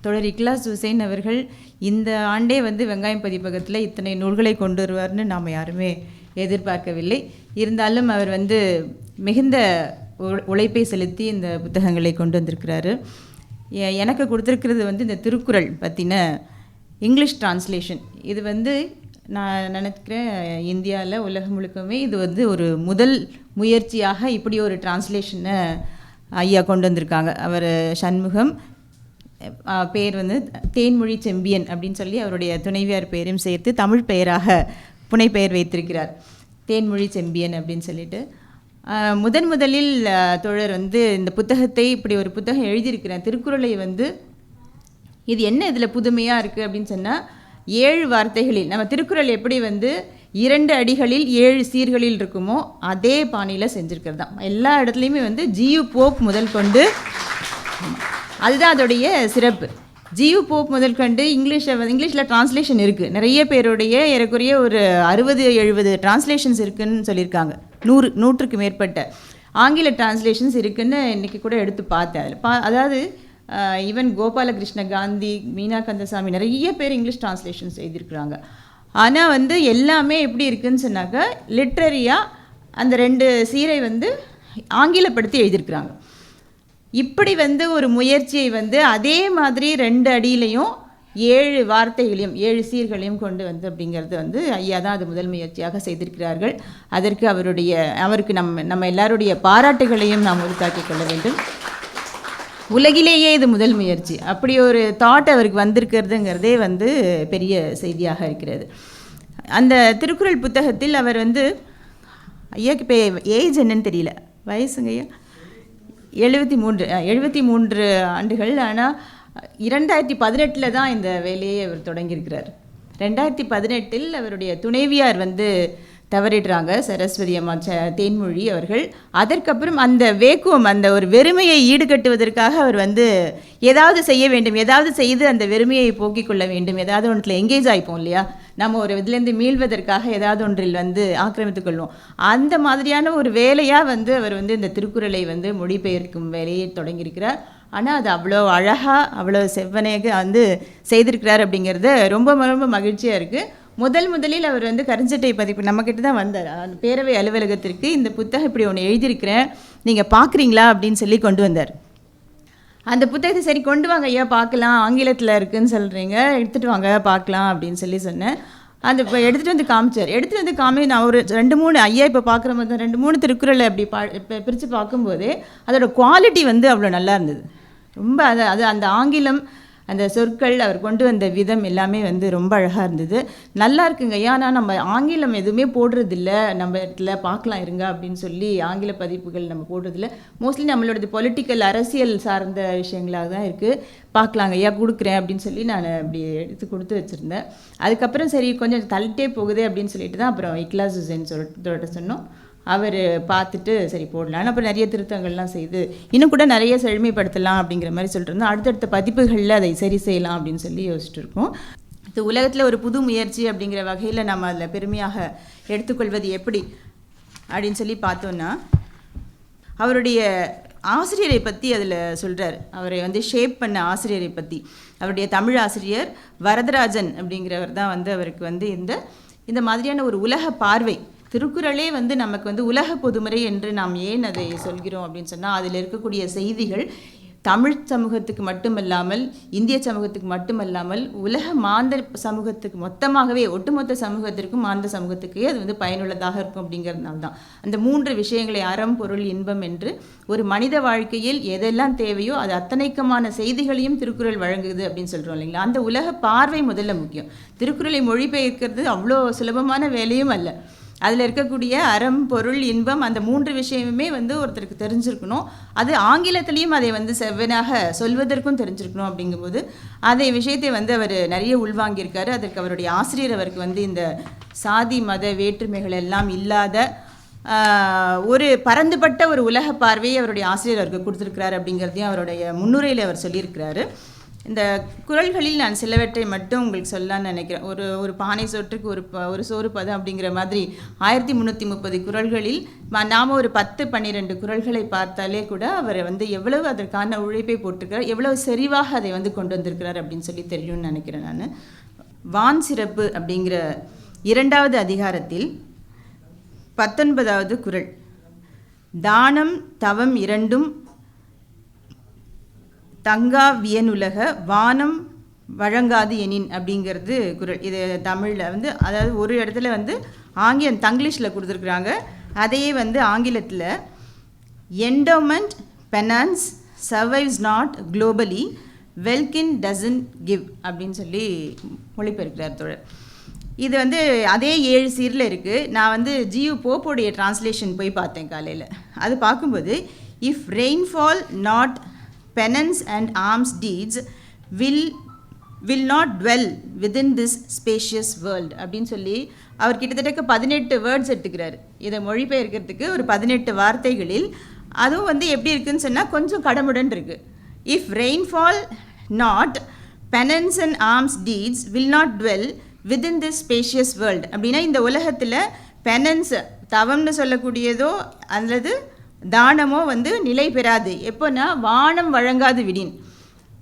தொடர் இக்லாஸ் ஹுசைன் அவர்கள் இந்த ஆண்டே வந்து வெங்காயம் பதிப்பகத்தில் இத்தனை நூல்களை கொண்டு வருவார்னு நாம் யாருமே எதிர்பார்க்கவில்லை. இருந்தாலும் அவர் வந்து மிகுந்த உ- உழைப்பை செலுத்தி இந்த புத்தகங்களை கொண்டு வந்திருக்கிறாரு. எனக்கு கொடுத்துருக்கிறது வந்து இந்த திருக்குறள் பற்றின இங்கிலீஷ் டிரான்ஸ்லேஷன். இது வந்து நான் நினைக்கிறேன் இந்தியாவில் உலகம் முழுக்கமே இது வந்து ஒரு முதல் முயற்சியாக இப்படி ஒரு டிரான்ஸ்லேஷனை ஐயா கொண்டு வந்திருக்காங்க. அவர் சண்முகம் பேர் வந்து தேன்மொழி செம்பியன் அப்படின்னு சொல்லி அவருடைய துணைவியார் பெயரும் சேர்த்து தமிழ் பெயராக புனைப்பெயர் வைத்திருக்கிறார். தேன்மொழி செம்பியன் அப்படின்னு சொல்லிட்டு. முதன் முதலில் தோழர் வந்து இந்த புத்தகத்தை இப்படி ஒரு புத்தகம் எழுதியிருக்கிறேன் திருக்குறளை வந்து இது என்ன இதில் புதுமையாக இருக்குது அப்படின்னு சொன்னால் ஏழு வார்த்தைகளில் நம்ம திருக்குறள் எப்படி வந்து இரண்டு அடிகளில் ஏழு சீர்களில் இருக்குமோ அதே பாணியில் செஞ்சுருக்கிறது தான் எல்லா இடத்துலையுமே வந்து ஜியு போப் முதல் கொண்டு அதுதான் அதோடைய சிறப்பு. ஜியு போப் முதல் கண்டு இங்கிலீஷை வந்து இங்கிலீஷில் டிரான்ஸ்லேஷன் இருக்குது நிறைய பேருடைய ஏறக்குறைய ஒரு அறுபது எழுபது டிரான்ஸ்லேஷன்ஸ் இருக்குன்னு சொல்லியிருக்காங்க. நூறு நூற்றுக்கு மேற்பட்ட ஆங்கில டிரான்ஸ்லேஷன்ஸ் இருக்குன்னு இன்றைக்கி கூட எடுத்து பார்த்தேன். அதில் பா அதாவது ஈவன் கோபாலகிருஷ்ண காந்தி மீனா கந்தசாமி நிறைய பேர் இங்கிலீஷ் டிரான்ஸ்லேஷன்ஸ் எழுதியிருக்கிறாங்க. ஆனால் வந்து எல்லாமே எப்படி இருக்குன்னு சொன்னாக்க லிட்ரரியாக அந்த ரெண்டு சீரை வந்து ஆங்கிலப்படுத்தி எழுதியிருக்கிறாங்க. இப்படி வந்து ஒரு முயற்சியை வந்து அதே மாதிரி ரெண்டு அடியிலையும் ஏழு வார்த்தைகளையும் ஏழு சீர்களையும் கொண்டு வந்து அப்படிங்கிறது வந்து ஐயா தான் அது முதல் முயற்சியாக செய்திருக்கிறார்கள். அதற்கு அவருடைய அவருக்கு நம்ம நம்ம எல்லாருடைய பாராட்டுகளையும் நாம் உரித்தாக்கிக் கொள்ள வேண்டும். உலகிலேயே இது முதல் முயற்சி. அப்படி ஒரு தாட் அவருக்கு வந்திருக்கிறதுங்கிறதே வந்து பெரிய செய்தியாக இருக்கிறது. அந்த திருக்குறள் புத்தகத்தில் அவர் வந்து ஐயாக்கு இப்போ ஏஜ் என்னன்னு தெரியல. வயசுங்க ஐயா? எழுபத்தி மூன்று எழுபத்தி மூன்று ஆண்டுகள். ஆனால் இரண்டாயிரத்தி பதினெட்டில் தான் இந்த வேலையை அவர் தொடங்கியிருக்கிறார். ரெண்டாயிரத்தி பதினெட்டில் அவருடைய துணைவியார் வந்து தவறிடுறாங்க சரஸ்வதி அம்மா ச தேன்மொழி அவர்கள். அதற்கப்புறம் அந்த வேக்குவம் அந்த ஒரு வெறுமையை ஈடுகட்டுவதற்காக அவர் வந்து ஏதாவது செய்ய வேண்டும் ஏதாவது செய்து அந்த வெறுமையை போக்கிக் கொள்ள வேண்டும் ஏதாவது ஒன்றில் எங்கேஜ் ஆகிப்போம் இல்லையா? நம்ம ஒரு இதுலேருந்து மீள்வதற்காக ஏதாவது ஒன்றில் வந்து ஆக்கிரமித்துக் கொள்வோம். அந்த மாதிரியான ஒரு வேலையாக வந்து அவர் வந்து இந்த திருக்குறளை வந்து மொழிபெயர்க்கும் வேலையை தொடங்கியிருக்கிறார். ஆனால் அது அவ்வளோ அழகாக அவ்வளோ செவ்வனையாக வந்து செய்திருக்கிறார் அப்படிங்கிறது ரொம்ப ரொம்ப மகிழ்ச்சியாக இருக்குது முதல் முதலில் அவர் வந்து கருஞ்சட்டை பதிப்பு நம்மக்கிட்ட தான் வந்தார். அந்த பேரவை அலுவலகத்திற்கு இந்த புத்தகம் இப்படி ஒன்று எழுதியிருக்கிறேன். நீங்கள் பார்க்குறீங்களா அப்படின்னு சொல்லி கொண்டு வந்தார். அந்த புத்தகத்தை சரி கொண்டு வாங்க ஐயா பார்க்கலாம். ஆங்கிலத்தில் இருக்குதுன்னு சொல்கிறீங்க எடுத்துகிட்டு வாங்க பார்க்கலாம் அப்படின்னு சொல்லி சொன்னேன். அந்த இப்போ எடுத்துகிட்டு வந்து காமிச்சார். எடுத்துகிட்டு வந்து காமி நான் ஒரு ரெண்டு மூணு ஐயா இப்போ பார்க்குற மாதிரி தான் ரெண்டு மூணு திருக்குறளை அப்படி பா இப்போ பிரித்து பார்க்கும்போது அதோட குவாலிட்டி வந்து அவ்வளோ நல்லா இருந்தது. ரொம்ப அது அது அந்த ஆங்கிலம் அந்த சொற்கள் அவர் கொண்டு வந்த விதம் எல்லாமே வந்து ரொம்ப அழகாக இருந்தது. நல்லா இருக்குங்க. ஏன்னா நம்ம ஆங்கிலம் எதுவுமே போடுறதில்ல. நம்ம இடத்துல பார்க்கலாம் இருங்க அப்படின்னு சொல்லி ஆங்கில பதிப்புகள் நம்ம போடுறதில்ல. மோஸ்ட்லி நம்மளோடது பொலிட்டிக்கல் அரசியல் சார்ந்த விஷயங்களாக தான் இருக்குது பார்க்கலாங்க. ஐயா கொடுக்குறேன் அப்படின்னு சொல்லி நான் அப்படி எடுத்து கொடுத்து வச்சுருந்தேன். அதுக்கப்புறம் சரி கொஞ்சம் தள்ளிட்டே போகுதே அப்படின்னு சொல்லிட்டு தான் அப்புறம் இக்லாஸ் ஹுசைன் சொல்லிட்டு சொன்னோம். அவர் பார்த்துட்டு சரி போடலாம். அப்புறம் நிறைய திருத்தங்கள்லாம் செய்து இன்னும் கூட நிறைய செழுமைப்படுத்தலாம் அப்படிங்கிற மாதிரி சொல்லிட்டு இருந்தோம் அடுத்தடுத்த பதிப்புகளில் அதை சரி செய்யலாம் அப்படின்னு சொல்லி யோசிச்சுட்டு இருக்கோம். இது உலகத்தில் ஒரு புது முயற்சி அப்படிங்கிற வகையில் நம்ம அதில் பெருமையாக எடுத்துக்கொள்வது எப்படி அப்படின்னு சொல்லி பார்த்தோன்னா அவருடைய ஆசிரியரை பற்றி அதில் சொல்கிறார் அவரை வந்து ஷேப் பண்ண ஆசிரியரை பற்றி அவருடைய தமிழ் ஆசிரியர் வரதராஜன் அப்படிங்கிறவர் தான் வந்து அவருக்கு வந்து இந்த இந்த மாதிரியான ஒரு உலக பார்வை திருக்குறளே வந்து நமக்கு வந்து உலக பொதுமுறை என்று நாம் ஏன் அதை சொல்கிறோம் அப்படின்னு சொன்னால் அதில் இருக்கக்கூடிய செய்திகள் தமிழ் சமூகத்துக்கு மட்டுமல்லாமல் இந்திய சமூகத்துக்கு மட்டுமல்லாமல் உலக மாந்த சமூகத்துக்கு மொத்தமாகவே ஒட்டுமொத்த சமூகத்திற்கும் மாந்த சமூகத்துக்கே அது வந்து பயனுள்ளதாக இருக்கும் அப்படிங்கிறதுனால தான். அந்த மூன்று விஷயங்களை அறம் பொருள் இன்பம் என்று ஒரு மனித வாழ்க்கையில் எதெல்லாம் தேவையோ அது அத்தனைக்குமான செய்திகளையும் திருக்குறள் வழங்குது அப்படின்னு சொல்கிறோம் இல்லைங்களா? அந்த உலக பார்வை முதல்ல முக்கியம். திருக்குறளை மொழிபெயர்க்கிறது அவ்வளோ சுலபமான வேலையும் அல்ல. அதில் இருக்கக்கூடிய அறம் பொருள் இன்பம் அந்த மூன்று விஷயமுமே வந்து ஒருத்தருக்கு தெரிஞ்சிருக்கணும். அது ஆங்கிலத்திலையும் அதை வந்து செவ்வனாக சொல்வதற்கும் தெரிஞ்சிருக்கணும் அப்படிங்கும்போது அதை விஷயத்தை வந்து அவர் நிறைய உள்வாங்கியிருக்காரு. அதற்கு அவருடைய ஆசிரியர் அவருக்கு வந்து இந்த சாதி மத வேற்றுமைகள் எல்லாம் இல்லாத ஒரு பரந்துபட்ட ஒரு உலக பார்வையை அவருடைய ஆசிரியர் அவருக்கு கொடுத்துருக்கிறார் அப்படிங்கிறதையும் அவருடைய முன்னுரையில் அவர் சொல்லியிருக்கிறாரு. இந்த குறள்களில் நான் சிலவற்றை மட்டும் உங்களுக்கு சொல்லலாம்னு நினைக்கிறேன். ஒரு ஒரு பானை சோற்றுக்கு ஒரு ப ஒரு சோறு பதம் அப்படிங்கிற மாதிரி ஆயிரத்தி முந்நூற்றி முப்பது குறள்களில் ம- நாம ஒரு பத்து பன்னிரெண்டு குறள்களை பார்த்தாலே கூட அவர் வந்து எவ்வளவு அதற்கான உழைப்பை போட்டிருக்கிறார் எவ்வளவு செறிவாக அதை வந்து கொண்டு வந்திருக்கிறார் அப்படின்னு சொல்லி தெரியும்னு நினைக்கிறேன் நான். வான் சிறப்பு அப்படிங்கிற இரண்டாவது அதிகாரத்தில் பத்தொன்பதாவது குறள் தானம் தவம் இரண்டும் தங்கா வியனுலக வானம் வழங்காது எனின் அப்படிங்கிறது குறள் இது தமிழில் வந்து அதாவது ஒரு இடத்துல வந்து ஆங்கிலம் தங்கிலீஷில் கொடுத்துருக்குறாங்க. அதையே வந்து ஆங்கிலத்தில் endowment penance survives not globally welkin doesn't give அப்படின்னு சொல்லி மொழிபெயர்க்கிறார் தோழர். இது வந்து அதே ஏழு சீரில் இருக்குது நான் வந்து ஜியு போப்போடைய டிரான்ஸ்லேஷன் போய் பார்த்தேன் காலையில். அது பார்க்கும்போது if rainfall not penance and alms deeds will will not dwell within this spacious world அப்படின்னு சொல்லி அவர் கிட்டத்தட்ட பதினெட்டு வேர்ட்ஸ் எடுத்துக்கிறார். இதை மொழிபெயர்க்கிறதுக்கு ஒரு பதினெட்டு வார்த்தைகளில். அதுவும் வந்து எப்படி இருக்குன்னு சொன்னால் கொஞ்சம் கடமுடன் இருக்குது if rainfall not penance and alms deeds will not dwell within this spacious world அப்படின்னா இந்த உலகத்தில் பெனன்ஸ் தவம்னு சொல்லக்கூடியதோ அல்லது தானமோ வந்து நிலை பெறாது. எப்போன்னா வானம் வழங்காது விடின்.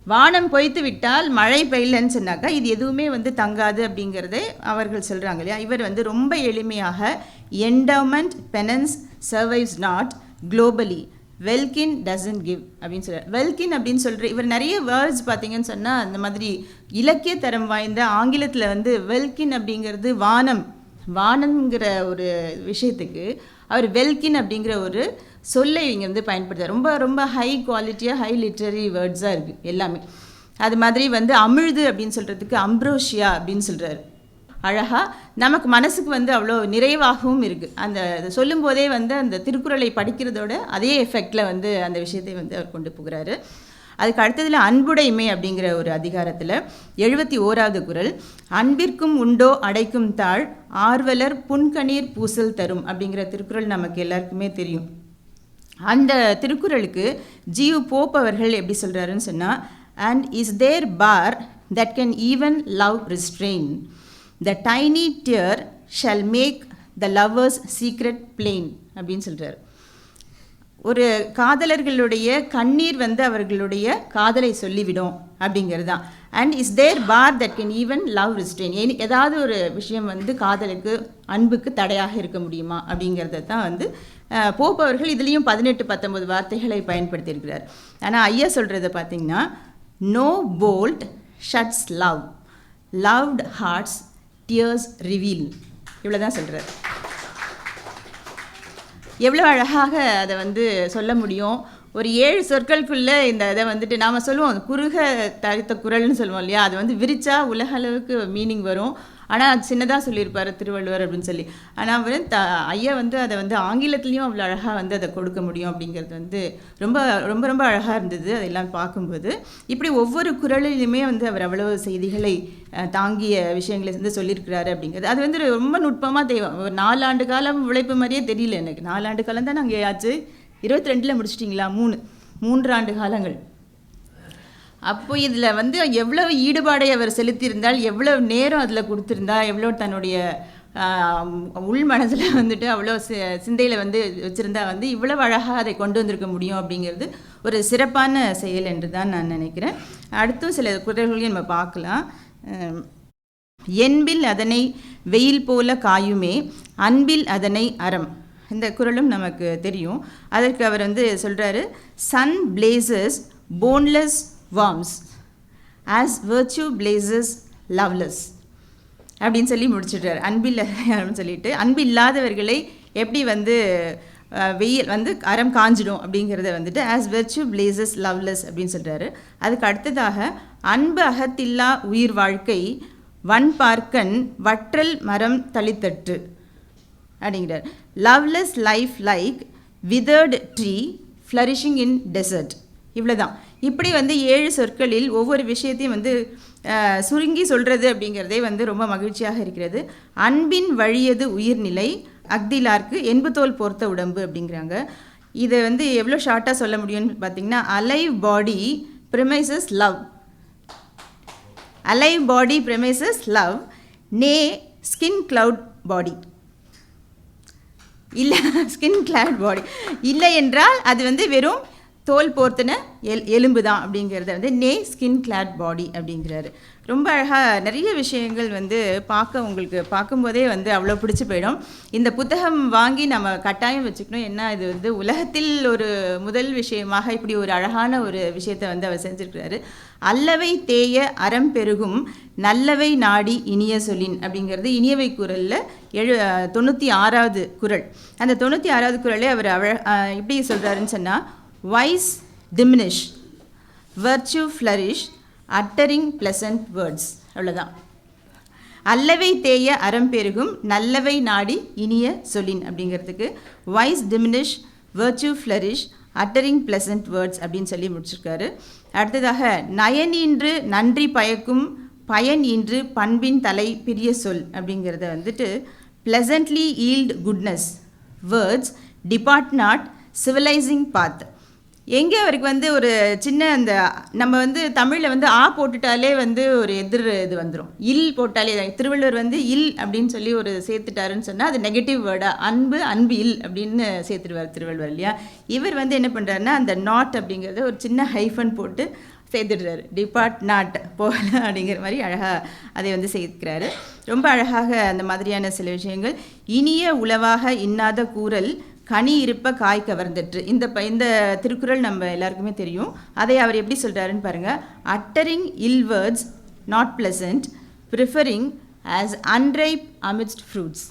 வானம் பொய்த்து விட்டால் மழை பெய்யலன்னு சொன்னாக்கா இது எதுவுமே வந்து தங்காது அப்படிங்கிறதே அவர்கள் சொல்கிறாங்க இல்லையா? இவர் வந்து ரொம்ப எளிமையாக endowment penance survives not globally welkin doesn't give அப்படின்னு சொல்கிறார் வெல்கின் அப்படின்னு சொல்கிற இவர் நிறைய வேர்ட்ஸ் பார்த்தீங்கன்னு சொன்னால் அந்த மாதிரி இலக்கிய தரம் வாய்ந்த ஆங்கிலத்தில் வந்து வெல்கின் அப்படிங்கிறது வானம். வானம்ங்கிற ஒரு விஷயத்துக்கு அவர் வெல்கின் அப்படிங்கிற ஒரு சொல்லை இங்கே வந்து பயன்படுத்த ரொம்ப ரொம்ப ஹை குவாலிட்டியாக ஹை லிட்ரரி வேர்ட்ஸாக இருக்குது எல்லாமே. அது மாதிரி வந்து அமிழ்து அப்படின்னு சொல்கிறதுக்கு அம்ப்ரோஷியா அப்படின்னு சொல்கிறாரு அழகாக நமக்கு மனசுக்கு வந்து அவ்வளோ நிறைவாகவும் இருக்குது அந்த அதை சொல்லும்போதே வந்து அந்த திருக்குறளை படிக்கிறதோட அதே எஃபெக்டில் வந்து அந்த விஷயத்தை வந்து அவர் கொண்டு போகிறாரு. அதுக்கு அடுத்ததில் அன்புடைமை அப்படிங்கிற ஒரு அதிகாரத்தில் எழுபத்தி ஓராவது குறள் அன்பிற்கும் உண்டோ அடைக்கும் தாழ் ஆர்வலர் புன்கணீர் பூசல் தரும் அப்படிங்கிற திருக்குறள் நமக்கு எல்லாருக்குமே தெரியும். அந்த திருக்குறளுக்கு ஜியு போப் அவர்கள் எப்படி சொல்கிறாருன்னு சொன்னால் and is there bar that can even love restrain the tiny tear shall make the lover's secret plain அப்படின்னு சொல்கிறார் ஒரு காதலர்களுடைய கண்ணீர் வந்து அவர்களுடைய காதலை சொல்லிவிடும் அப்படிங்கிறது தான் and is there bar that can even love restrain ஏதாவது ஒரு விஷயம் வந்து காதலுக்கு அன்புக்கு தடையாக இருக்க முடியுமா அப்படிங்கிறத தான் வந்து போப் அவர்கள் இதுலேயும் பதினெட்டு பத்தொன்பது வார்த்தைகளை பயன்படுத்தியிருக்கிறார். ஆனால் ஐயா சொல்கிறத பார்த்தீங்கன்னா no bolt shuts love loved hearts tears reveal இவ்வளோ தான் சொல்கிறார் எவ்வளோ அழகாக அதை வந்து சொல்ல முடியும்? ஒரு ஏழு சொற்களுக்குள்ளே இந்த இதை வந்துட்டு நாம் சொல்லுவோம். குறுக தரித்த குரல்னு சொல்லுவோம் இல்லையா? அது வந்து விரிச்சா உலக அளவுக்கு மீனிங் வரும். ஆனால் சின்னதாக சொல்லியிருப்பார் திருவள்ளுவர் அப்படின்னு சொல்லி. ஆனால் அவர் த ஐயா வந்து அதை வந்து ஆங்கிலத்துலேயும் அவ்வளோ அழகாக வந்து அதை கொடுக்க முடியும் அப்படிங்கிறது வந்து ரொம்ப ரொம்ப ரொம்ப அழகாக இருந்தது அதெல்லாம் பார்க்கும்போது. இப்படி ஒவ்வொரு குரலிலுமே வந்து அவர் அவ்வளவு செய்திகளை தாங்கிய விஷயங்களை வந்து சொல்லியிருக்கிறாரு அப்படிங்கிறது. அது வந்து ரொம்ப நுட்பமாக தேவை ஒரு நாலாண்டு காலம் உழைப்பு மாதிரியே தெரியல எனக்கு. நாலாண்டு காலம் தான் நாங்கள் ஆச்சு. இருபத்தி ரெண்டில் முடிச்சிட்டிங்களா? மூணு. மூன்று ஆண்டு காலங்கள். அப்போ இதில் வந்து எவ்வளவு ஈடுபாடை அவர் செலுத்தியிருந்தால் எவ்வளவு நேரம் அதில் கொடுத்துருந்தா எவ்வளோ தன்னுடைய உள் மனசில் வந்துட்டு அவ்வளோ சிந்தையில் வந்து வச்சுருந்தா வந்து இவ்வளவு அழகாக அதை கொண்டு வந்திருக்க முடியும் அப்படிங்கிறது ஒரு சிறப்பான செயல் என்று தான் நான் நினைக்கிறேன். அடுத்தும் சில குரல்களையும் நம்ம பார்க்கலாம். என்பில் அதனை வெயில் போல காயுமே அன்பில் அதனை அறம். இந்த குறளும் நமக்கு தெரியும். அதற்கு அவர் வந்து சொல்கிறாரு sun blazes boneless worms as virtue blazes loveless அப்படின்னு சொல்லி முடிச்சுட்டார் அன்பில் சொல்லிட்டு அன்பு இல்லாதவர்களை எப்படி வந்து வெயில் வந்து அறம் காஞ்சிடும் அப்படிங்கிறத வந்துட்டு ஆஸ் வெர்ச்சு பிளேசஸ் லவ்லெஸ் அப்படின்னு சொல்கிறாரு அதுக்கு அடுத்ததாக அன்பு அகத்தில்லா உயிர் வாழ்க்கை வன் பார்க்கன் வற்றல் மரம் தளித்தட்டு அப்படிங்கிறார். Loveless life like withered tree flourishing in desert இவ்வளோதான் இப்படி வந்து ஏழு சொற்களில் ஒவ்வொரு விஷயத்தையும் வந்து சுருங்கி சொல்கிறது அப்படிங்கிறதே வந்து ரொம்ப மகிழ்ச்சியாக இருக்கிறது. அன்பின் வழியது உயிர்நிலை அக்திலார்க்கு என்பு தோல் போர்த்த உடம்பு அப்படிங்கிறாங்க. இதை வந்து எவ்வளோ ஷார்ட்டாக சொல்ல முடியும்னு பார்த்தீங்கன்னா alive body premises love alive body premises love nay skin clod body இல்லை ஸ்கின் கிளாட் பாடி இல்லை என்றால் அது வந்து வெறும் தோல் போர்த்தின எல் எலும்பு தான் அப்படிங்கிறத வந்து நே ஸ்கின் கிளாட் பாடி அப்படிங்கிறாரு. ரொம்ப அழகாக நிறைய விஷயங்கள் வந்து பார்க்க உங்களுக்கு பார்க்கும்போதே வந்து அவ்வளோ பிடிச்சி போயிடும். இந்த புத்தகம் வாங்கி நம்ம கட்டாயம் வச்சுக்கணும். என்ன இது வந்து உலகத்தில் ஒரு முதல் விஷயமாக இப்படி ஒரு அழகான ஒரு விஷயத்தை வந்து அவர் செஞ்சுருக்கிறாரு. அல்லவை தேய அறம் பெருகும் நல்லவை நாடி இனிய சொல்லின் அப்படிங்கிறது இனியவை குரலில் எழு தொண்ணூற்றி ஆறாவது குரல். அந்த தொண்ணூற்றி ஆறாவது குரலே அவர் அவ எப்படி சொல்கிறாருன்னு சொன்னால் vice diminish virtue flourish uttering pleasant words அவ்வளோதான் அல்லவை தேய அறம் பெருகும். நல்லவை நாடி இனிய சொல்லின் அப்படிங்கிறதுக்கு vice diminish virtue flourish uttering pleasant words அப்படின்னு சொல்லி முடிச்சிருக்காரு. அடுத்ததாக நயன் இன்று நன்றி பயக்கும் பயன் இன்று பண்பின் தலை பிரிய சொல் அப்படிங்கிறத வந்துட்டு pleasantly yield goodness words depart not civilising path எங்கே அவருக்கு வந்து ஒரு சின்ன அந்த நம்ம வந்து தமிழில் வந்து ஆ போட்டுட்டாலே வந்து ஒரு எதிர் இது வந்துடும் இல் போட்டாலே திருவள்ளுவர் வந்து இல் அப்படின்னு சொல்லி ஒரு சேர்த்துட்டாருன்னு சொன்னால் அது நெகட்டிவ் வேர்டாக அன்பு அன்பு இல் அப்படின்னு சேர்த்துடுவார் திருவள்ளுவர் இல்லையா? இவர் வந்து என்ன பண்ணுறாருன்னா அந்த நாட் அப்படிங்கிறத ஒரு சின்ன ஹைஃபன் போட்டு சேர்த்துடுறாரு. டிபார்ட் நாட் போகல அப்படிங்கிற மாதிரி அழகாக அதை வந்து சேர்க்கிறாரு. ரொம்ப அழகாக அந்த மாதிரியான சில விஷயங்கள். இனிய உளவாக இன்னாத கூறல் கனி இருப்ப காய் கவர்ந்துட்டு இந்த ப இந்த திருக்குறள் நம்ம எல்லாருக்குமே தெரியும். அதை அவர் எப்படி சொல்கிறாருன்னு பாருங்கள் uttering ill words not pleasant preferring as unripe amidst fruits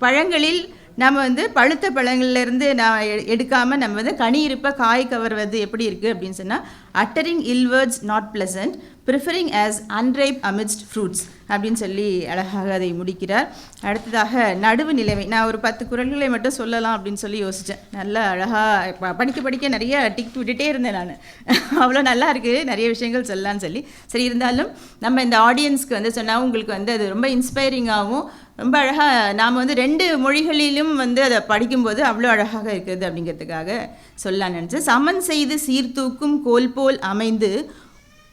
பழங்களில் நம்ம வந்து பழுத்த பழங்கள்லேருந்து நான் எடுக்காமல் நம்ம வந்து கனி இருப்ப காய் கவர்வது எப்படி இருக்குது அப்படின்னு சொன்னால் uttering ill words not pleasant preferring as unripe amidst fruits அப்படின்னு சொல்லி அழகாக அதை முடிக்கிறார். அடுத்ததாக நடுவு நிலைமை. நான் ஒரு பத்து குரல்களை மட்டும் சொல்லலாம் அப்படின்னு சொல்லி யோசித்தேன் நல்லா அழகாக படிக்க படிக்க நிறைய டிக் விட்டுட்டே இருந்தேன் நான். அவ்வளோ நல்லா இருக்குது நிறைய விஷயங்கள் சொல்லலாம்னு சொல்லி. சரி இருந்தாலும் நம்ம இந்த ஆடியன்ஸ்க்கு வந்து சொன்னால் உங்களுக்கு வந்து அது ரொம்ப இன்ஸ்பைரிங்காகவும் ரொம்ப அழகாக நாம் வந்து ரெண்டு மொழிகளிலும் வந்து அதை படிக்கும்போது அவ்வளோ அழகாக இருக்குது அப்படிங்கிறதுக்காக சொல்லலாம் நினச்சேன். சமன் செய்து சீர்தூக்கும் கோல் போல் அமைந்து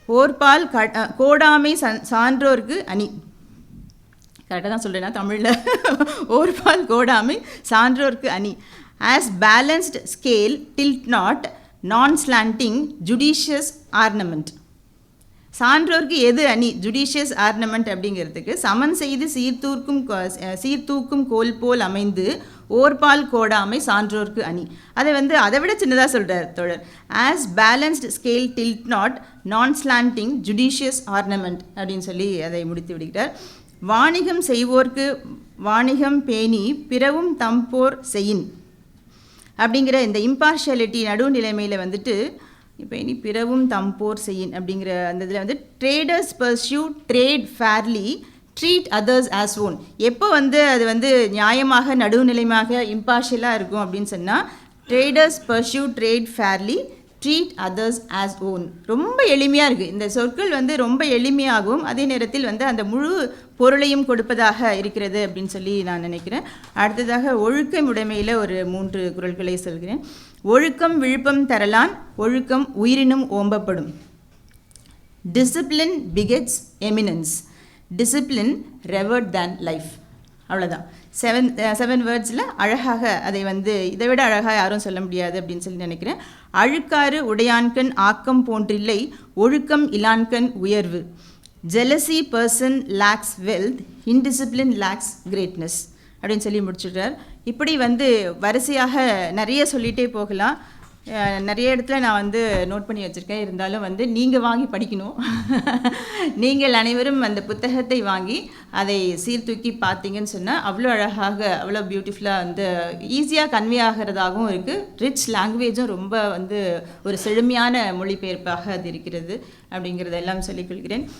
ஓர்பால் க கோடாமை சன் சான்றோர்க்கு அணி. கரெக்டாக தான் சொல்கிறேன்னா தமிழில். ஓர்பால் கோடாமை சான்றோர்க்கு அணி. As balanced scale tilt not non slanting judicious ornament சான்றோர்க்கு எது அணி ஜுடிஷியஸ் ஆர்னமெண்ட் அப்படிங்கிறதுக்கு சமன் செய்து சீர்தூர்க்கும் சீர்தூக்கும் கோல் போல் அமைந்து ஓர்பால் கோடாமை சான்றோர்க்கு அணி. அதை வந்து அதை விட சின்னதாக சொல்கிறார் தோழர். As balanced scale tilt not non slanting judicious ornament அப்படின்னு சொல்லி அதை முடித்து விடுகிறார். வாணிகம் செய்வோர்க்கு வாணிகம் பேணி பிறவும் தம்போர் செயின் அப்படிங்கிற இந்த இம்பார்ஷியாலிட்டி நடுநிலைமையில் வந்துட்டு இப்போ இனி பிறவும் தம்போர் செய்யின் அப்படிங்கிற அந்த இதில் வந்து traders pursue trade fairly treat others as own எப்போ வந்து அது வந்து நியாயமாக நடுவுநிலைமாக இம்பார்ஷியலாக இருக்கும் அப்படின்னு சொன்னால் traders pursue trade fairly treat others as own ரொம்ப எளிமையாக இருக்குது இந்த சொற்கள் வந்து ரொம்ப எளிமையாகவும் அதே நேரத்தில் வந்து அந்த முழு பொருளையும் கொடுப்பதாக இருக்கிறது அப்படின்னு சொல்லி நான் நினைக்கிறேன். அடுத்ததாக ஒழுக்கம் உடைமையில் ஒரு மூன்று குரல்களை சொல்கிறேன். ஒழுக்கம் விழுப்பம் தரலான் ஒழுக்கம் உயிரினும் ஓம்பப்படும். Discipline begets eminence discipline revered than life அவ்வளோதான் செவன் செவன் வேர்ட்ஸில் அழகாக அதை வந்து இதை விட அழகாக யாரும் சொல்ல முடியாது அப்படின்னு சொல்லி நினைக்கிறேன். அழுக்காறு உடையான்கண் ஆக்கம் போன்றில்லை ஒழுக்கம் இலான்கண் உயர்வு. Jealousy person lacks wealth indiscipline lacks greatness அப்படின்னு சொல்லி முடிச்சுடுறார். இப்படி வந்து வரிசையாக நிறைய சொல்லிகிட்டே போகலாம். நிறைய இடத்துல நான் வந்து நோட் பண்ணி வச்சுருக்கேன். இருந்தாலும் வந்து நீங்கள் வாங்கி படிக்கணும். நீங்கள் அனைவரும் அந்த புத்தகத்தை வாங்கி அதை சீர்தூக்கி பார்த்தீங்கன்னு சொன்னால் அவ்வளோ அழகாக அவ்வளோ பியூட்டிஃபுல்லாக வந்து ஈஸியாக கன்வே ஆகிறதாகவும் இருக்குது ரிச் லாங்குவேஜும் ரொம்ப வந்து ஒரு செழுமையான மொழிபெயர்ப்பாக அது இருக்கிறது அப்படிங்கிறதெல்லாம் சொல்லிக்கொள்கிறேன்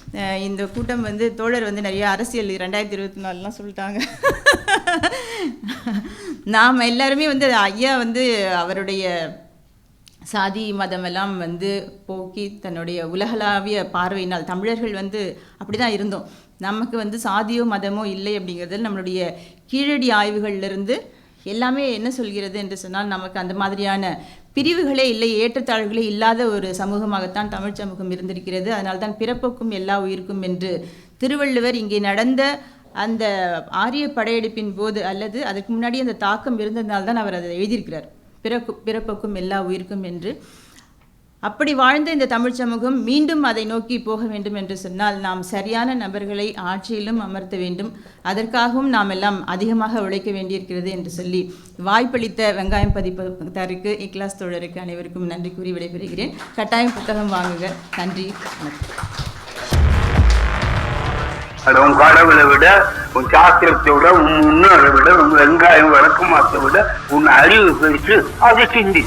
இந்த கூட்டம் வந்து தோழர் வந்து நிறைய அரசியல் ரெண்டாயிரத்தி இருபத்தி நாலுலாம் சொல்லிட்டாங்க. நாம் எல்லாருமே வந்து ஐயா வந்து அவருடைய சாதி மதமெல்லாம் வந்து போக்கி தன்னுடைய உலகளாவிய பார்வையினால் தமிழர்கள் வந்து அப்படி தான் இருந்தோம். நமக்கு வந்து சாதியோ மதமோ இல்லை அப்படிங்கிறதுல நம்மளுடைய கீழடி ஆய்வுகள்லேருந்து எல்லாமே என்ன சொல்கிறது என்று சொன்னால் நமக்கு அந்த மாதிரியான பிரிவுகளே இல்லை ஏற்றத்தாழ்வுகளே இல்லாத ஒரு சமூகமாகத்தான் தமிழ் சமூகம் இருந்திருக்கிறது. அதனால் தான் பிறப்புக்கும் எல்லா உயிருக்கும் என்று திருவள்ளுவர் இங்கே நடந்த அந்த ஆரிய படையெடுப்பின் போது அல்லது அதுக்கு முன்னாடி அந்த தாக்கம் இருந்ததுனால்தான் அவர் அதை எழுதியிருக்கிறார். பிறப்பு பிறப்புக்கும் எல்லா உயிருக்கும் என்று. அப்படி வாழ்ந்த இந்த தமிழ் சமூகம் மீண்டும் அதை நோக்கி போக வேண்டும் என்று சொன்னால் நாம் சரியான நபர்களை ஆட்சியிலும் அமர்த்த வேண்டும். அதற்காகவும் நாம் எல்லாம் அதிகமாக உழைக்க வேண்டியிருக்கிறது என்று சொல்லி வாய்ப்பளித்த வெங்காயம் பதிப்பதற்கு இக்லாஸ் தோழருக்கு அனைவருக்கும் நன்றி கூறி விடைபெறுகிறேன். கட்டாயம் புத்தகம் வாங்குக. நன்றி. வணக்கம். அது உன் கடவுளை விட உன் சாஸ்திரத்தை விட உன் முன்னோரை விட உன் வெங்காயம் விளக்கமாத்தை விட உன் அறிவு பெருசு அதை சிந்தி.